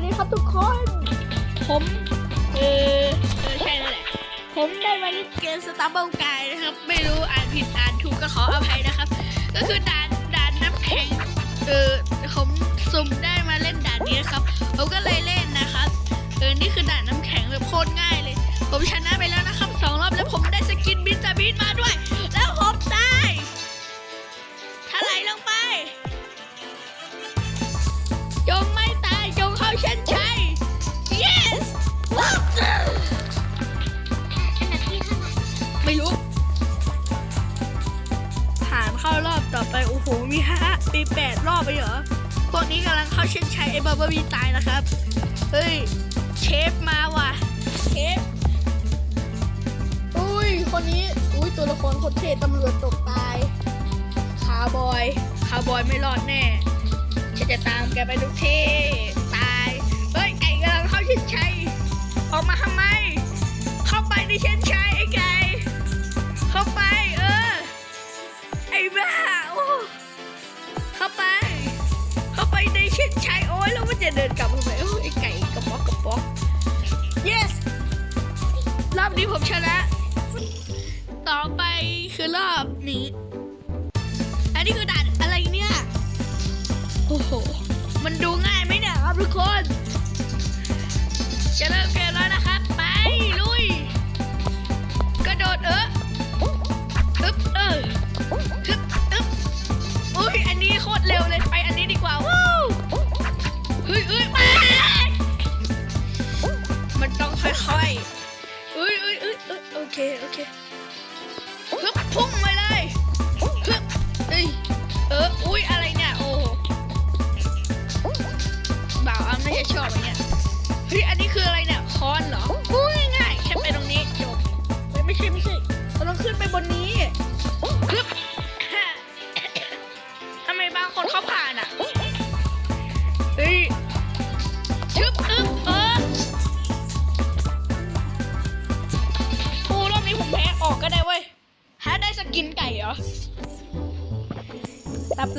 วัสดีครับทุกคน ผมเออเออใช่แล้วแหละ ผมได้มาเล่นเกมสตาร์บัลกายนะครับ ไม่รู้อ่านผิดอ่านถูกก็ขออภัยนะครับ ก็คือด่านด่านน้ำแข็งเออผมสุ่มได้มาเล่นด่านนี้นะครับ ผมก็เลยเล่นนะครับ เออ นี่คือด่านน้ำแข็งแบบโคตรง่ายเลย ผมชนะ ไปโอ้โหมีห้ามีแปดรอบไปเหรอพวกนี้กำลังเข้าเส้นชัยไอ้บับเบิ้ลบีตายนะครับ เฮ้ย เชฟมาว่ะ เชฟ อุ้ย คนนี้ อุ้ยตัวละครโคตรเท่ตำรวจตกตาย คาวบอย คาวบอยไม่รอดแน่ฉันจะตามแกไปทุกที่ ตาย เฮ้ย ไก่กำลังเข้าเส้นชัย ออกมาทำไม เข้าไปในเส้น เดินกลับทำไมโอ้ยไอ้ไก่กระป๋อกกระป๋อก yes รอบนี้ผมชนะ ต่อไปคือรอบนี้ อันนี้คือด่านอะไรเนี่ย โอ้โห มันดูง่ายไหมเนี่ยครับทุกคนจะเริ่มเกมแล้วนะครั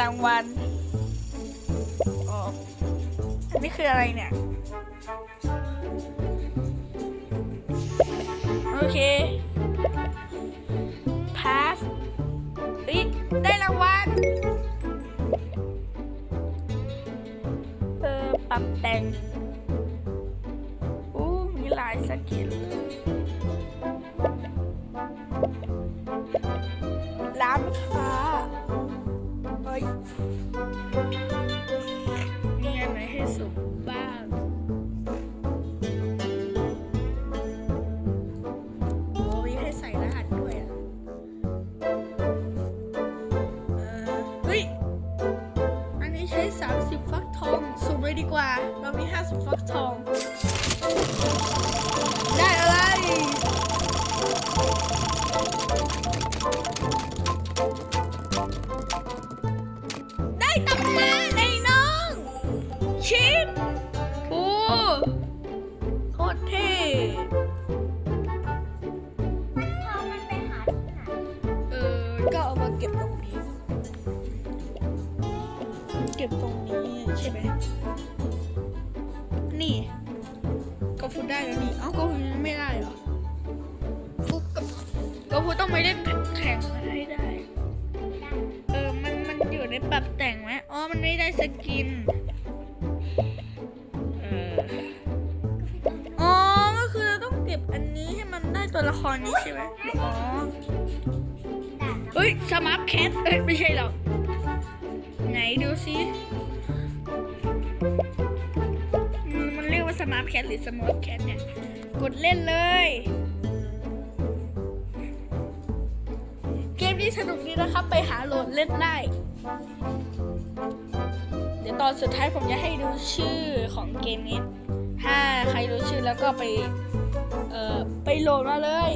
รางวัลอออันนี้คืออะไรเนี่ย สุ่มเลยดีกว่า เรามี 50ฟักทอง ได้อะไร ได้ตำนานไอ้น้อง ชิปโเก็บตรงนี้ใช่ไหมนี่ก็พูดได้แล้วนี่เอ้าก็พูดยังไม่ได้เหรอฟุกก็ก็พูดต้องไปเล่นแข่งมาให้ได้ เออมันมันอยู่ในปรับแต่งไหมอ๋อมันไม่ได้สกินเอออ๋อก็คือเราต้องเก็บอันนี้ให้มันได้ตัวละครนี้ใช่ไหมอ๋อเฮ้ยสมาร์ทแคทเอ้ยไม่ใช่หรอก ไหนดูสิมันเรียกว่าสมาร์ทแคทหรือสมาร์ทแคทเนี่ย กดเล่นเลย เกมนี้สนุกดีนะครับ ไปหาโหลดเล่นได้ เดี๋ยวตอนสุดท้ายผมจะให้ดูชื่อของเกมนี้ ถ้าใครรู้ชื่อแล้วก็ไป เอ่อ ไปโหลดมาเลย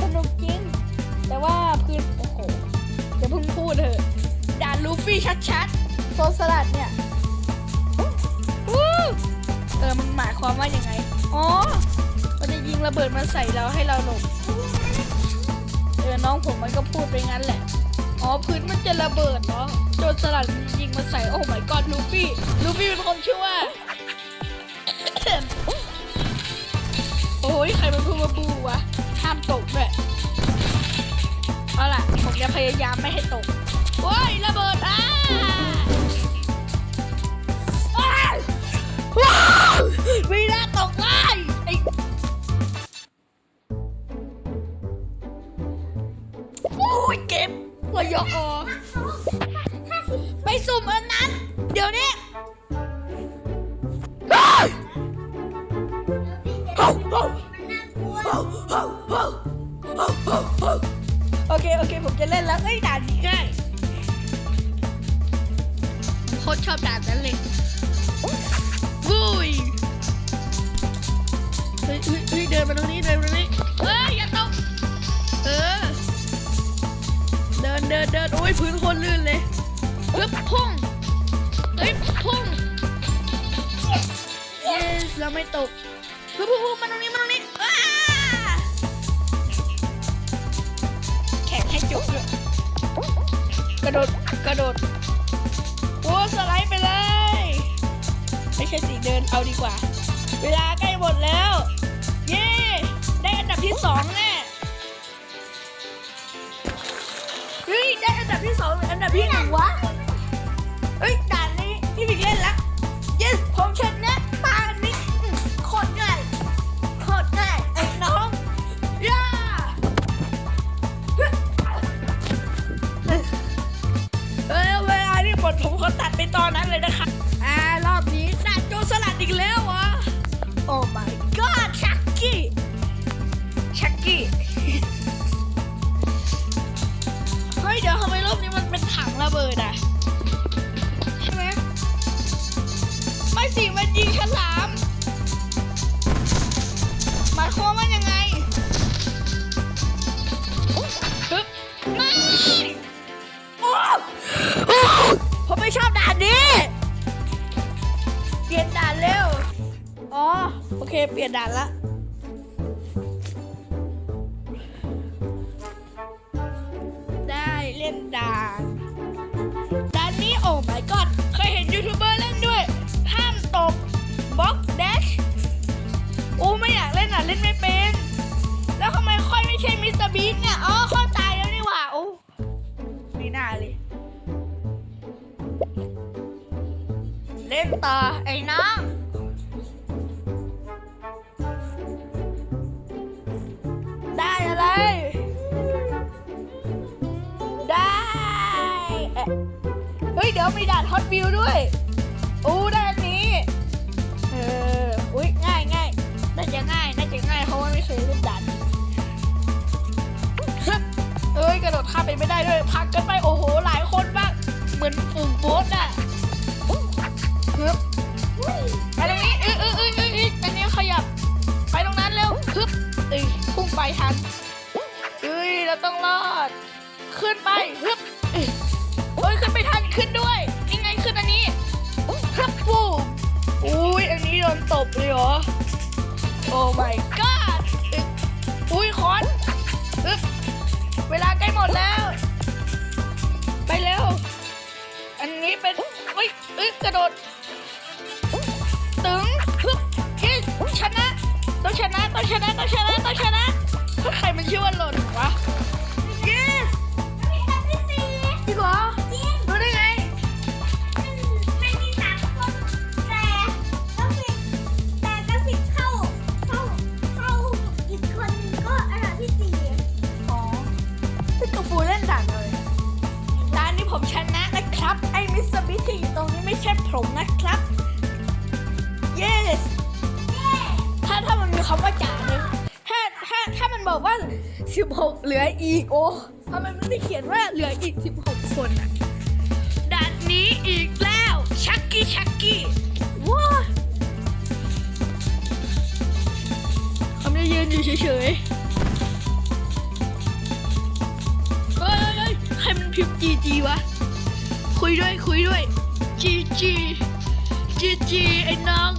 สนุกจริง แต่ว่าพื้นโอ้โหอย่าเพิ่งพูดเถอะ ฟี่ชัดๆโซนสลัดเนี่ยเออมันหมายความว่ายังไง อ๋อมันจะยิงระเบิดมาใส่เราให้เราหลบ เออ น้องผมมันก็พูดไปงั้นแหละ อ๋อ พื้นมันจะระเบิดเนาะโจรสลัดยิงมาใส่ โอ้ห่กอดลูฟี่ ลูฟี่เป็นคนชั่ว โอ้ย ใครมันพูดว่าบูวะ ห้ามตกด้วย เอาล่ะ ผมจะพยายามไม่ให้ตก โอ้ยระเบิดอะอ้าวว้าววีน่าตกได้ไอ้โอ้ยเก็บหัวยกออไปสุ่มอันนั้น เดี๋ยวนี้เฮ้ยโอเค โอเค ผมจะเล่นแล้วเอ้ยด่านนี้ง่ายผมโคตรชอบด่านนั้นเลยวุ้ยเฮ้ยเฮ้ยเดินมาตรงนี้เดินมาตรงนี้เอ้ยอย่าตกเออเดินเดินเดินโอ้ยพื้นคนลื่นเลยปึ๊บพุ่งเฮ้ยพุ่ง yes เราไม่ตกปึ๊บพุ่งพุ่งมาตรงนี้มาตรงนี้แข่งให้จุกเลยกระโดดกระโดด สไลด์ไปเลย ไม่ใช่สีเดินเอาดีกว่า เวลาใกล้หมดแล้ว เย้ ได้อันดับที่สองแน่เฮ้ยได้อันดับที่สองหรืออันดับที่หนึ่งวะเฮ้ย มดผมขอตัดไปตอนนั้นเลยนะคะอ่ารอบนี้ดัดโจรสลัดอีกแล้วเหรอโอ้ my god ชักกี้ชักกี้เฮ้ยเดี๋ยวทำไมรอบนี้มันเป็นถังระเบิดอะใช่ไหมไม่สิมันยิงฉลามหมายความว่ายังไงปึ๊บไม่โอ้ ผมไม่ชอบด่านนี้เปลี่ยนด่านเร็ว อ๋อ โอเค เปลี่ยนด่านละได้เล่นด่านด่านนี้โอ้ my god เคยเห็นยูทูบเบอร์เล่นด้วย ห้ามตกบล็อกเดชโอ้ไม่อยากเล่นอะ เล่นไม่เป็น แล้วทำไมค่อยไม่ใช่มิสเตอร์บีนเนี่ยอ๋อ ต่อไอ้น้องได้อะไร ได้เอ๊ะเฮ้ย เดี๋ยวมีด่านฮอตวิวด้วย อู้ได้อันนี้ เออ อุ้ยง่ายง่ายน่าจะง่ายน่าจะง่ายเพราะว่าไม่เคยเล่นด่านนี้เอ้ย กระโดดข้ามไปไม่ได้ด้วยพักกันไป โอ้โห หลายคนมาก เหมือนฝูงโบสอะ ฮึบไปตรงนี้เอ้ยเอ้ยเอ้ยเอ้ยเอ้ยอันนี้ขยับ ไปตรงนั้นเร็วฮึบเอ้ยพุ่งไปทันเอ้ยเราต้องรอด ขึ้นไปฮึบเอ้ยเอ้ยขึ้นไปทันขึ้นด้วยยังไงขึ้นอันนี้ฮึบปูอุ้ยอันนี้โดนตบเลยเหรอโอ้ my god อุ้ยคอนฮึบเวลาใกล้หมดแล้ว ไปเร็ว อันนี้เป็นเฮ้ยเอ้ยกระโดด ต้องชนะต้องชนะต้องชนะต้องชนะใครมันชื่อว่าหล่นวะเย้จริงเหรอรู้ได้ไงอ๋อพี่กาฟูเล่นด่านเลยด่านนี้ผมชนะนะครับ ไอ้มิสเตอร์บิที่อยู่ตรงนี้ไม่ใช่ผมนะครับ บอกว่า 16 เหลืออีกโอ้ทำไมมันไม่เขียนว่าเหลืออีก 16 คนอะด่านนี้อีกแล้วชักกี้ชักกี้ว้าเขาไม่ได้ยืนอยู่เฉยๆเฮ้ยเฮ้ยเฮ้ยใครมันพิมพ์จีจีวะ คุยด้วยคุยด้วยจีจีจีจีไอ้น้อง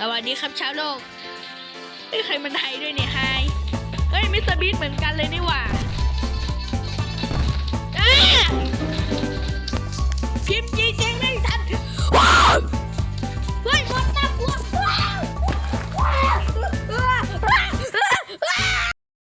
สวัสดีครับชาวโลกเฮ้ยใครมันไทยด้วยเนี่ยไฮเฮ้ยมิสเตอร์บีทเหมือนกันเลยนี่หว่าอ่า